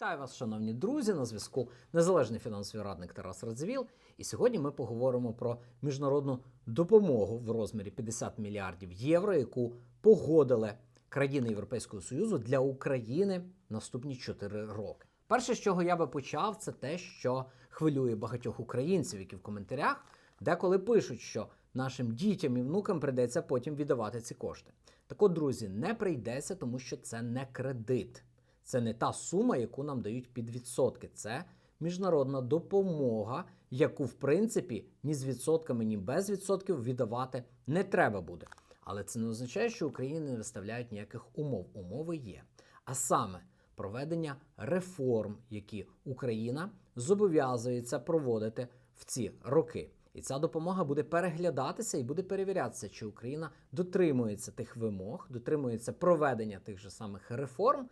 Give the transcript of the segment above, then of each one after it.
Вітаю вас, шановні друзі. На зв'язку незалежний фінансовий радник Тарас Радзвіл. І сьогодні ми поговоримо про міжнародну допомогу в розмірі 50 мільярдів євро, яку погодили країни Європейського Союзу для України наступні 4 роки. Перше, з чого я би почав, це те, що хвилює багатьох українців, які в коментарях деколи пишуть, що нашим дітям і внукам прийдеться потім віддавати ці кошти. Так от, друзі, не прийдеться, тому що це не кредит. Це не та сума, яку нам дають під відсотки. Це міжнародна допомога, яку, в принципі, ні з відсотками, ні без відсотків віддавати не треба буде. Але це не означає, що Україні не виставляють ніяких умов. Умови є. А саме проведення реформ, які Україна зобов'язується проводити в ці роки. І ця допомога буде переглядатися і буде перевірятися, чи Україна дотримується тих вимог, дотримується проведення тих же самих реформ,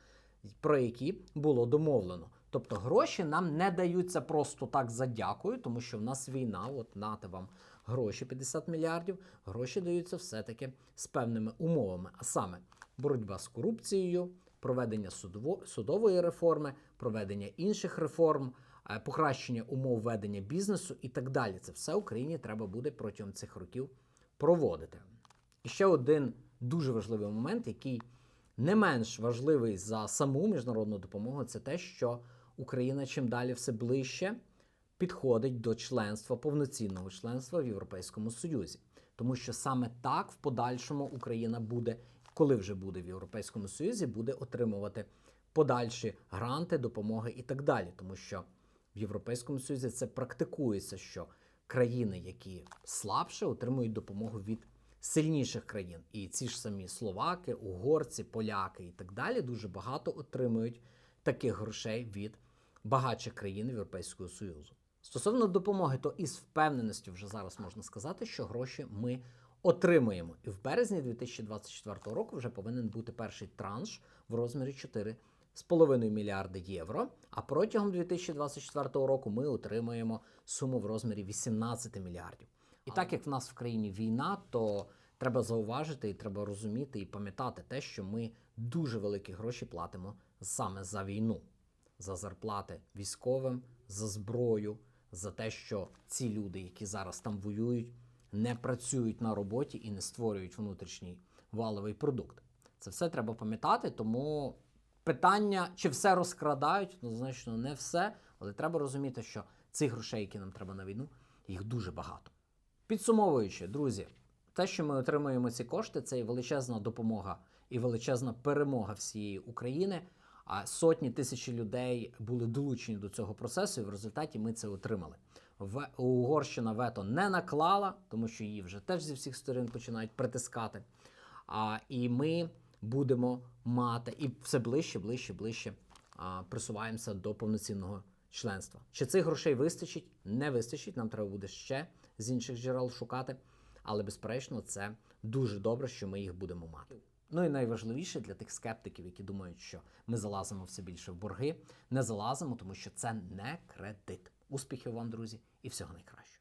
про які було домовлено. Тобто гроші нам не даються просто так за дякую, тому що в нас війна, от нате вам гроші 50 мільярдів. Гроші даються все-таки з певними умовами, а саме боротьба з корупцією, проведення судово- судової реформи, проведення інших реформ, е, покращення умов ведення бізнесу і так далі. Це все Україні треба буде протягом цих років проводити. І ще один дуже важливий момент, який не менш важливий за саму міжнародну допомогу, це те, що Україна чим далі все ближче підходить до членства, повноцінного членства в Європейському Союзі. Тому що саме так в подальшому Україна буде, коли вже буде в Європейському Союзі, буде отримувати подальші гранти, допомоги і так далі. Тому що в Європейському Союзі це практикується, що країни, які слабше, отримують допомогу від сильніших країн. І ці ж самі словаки, угорці, поляки і так далі дуже багато отримують таких грошей від багатших країн Європейського Союзу. Стосовно допомоги, то із впевненістю вже зараз можна сказати, що гроші ми отримуємо. І в березні 2024 року вже повинен бути перший транш в розмірі 4,5 мільярди євро. А протягом 2024 року ми отримаємо суму в розмірі 18 мільярдів. І так як в нас в країні війна, то треба зауважити і треба розуміти і пам'ятати те, що ми дуже великі гроші платимо саме за війну, за зарплати військовим, за зброю, за те, що ці люди, які зараз там воюють, не працюють на роботі і не створюють внутрішній валовий продукт. Це все треба пам'ятати, тому питання, чи все розкрадають, однозначно не все, але треба розуміти, що цих грошей, які нам треба на війну, їх дуже багато. Підсумовуючи, друзі, те, що ми отримуємо ці кошти, це і величезна допомога і величезна перемога всієї України. А сотні тисячі людей були долучені до цього процесу, і в результаті ми це отримали. В Угорщина вето не наклала, тому що її вже теж зі всіх сторон починають притискати. А, і ми будемо мати і все ближче, ближче, ближче а, присуваємося до повноцінного членства. Чи цих грошей вистачить? Не вистачить. Нам треба буде ще з інших джерел шукати. Але безперечно, це дуже добре, що ми їх будемо мати. Ну і найважливіше для тих скептиків, які думають, що ми залазимо все більше в борги. Не залазимо, тому що це не кредит. Успіхів вам, друзі, і всього найкращого.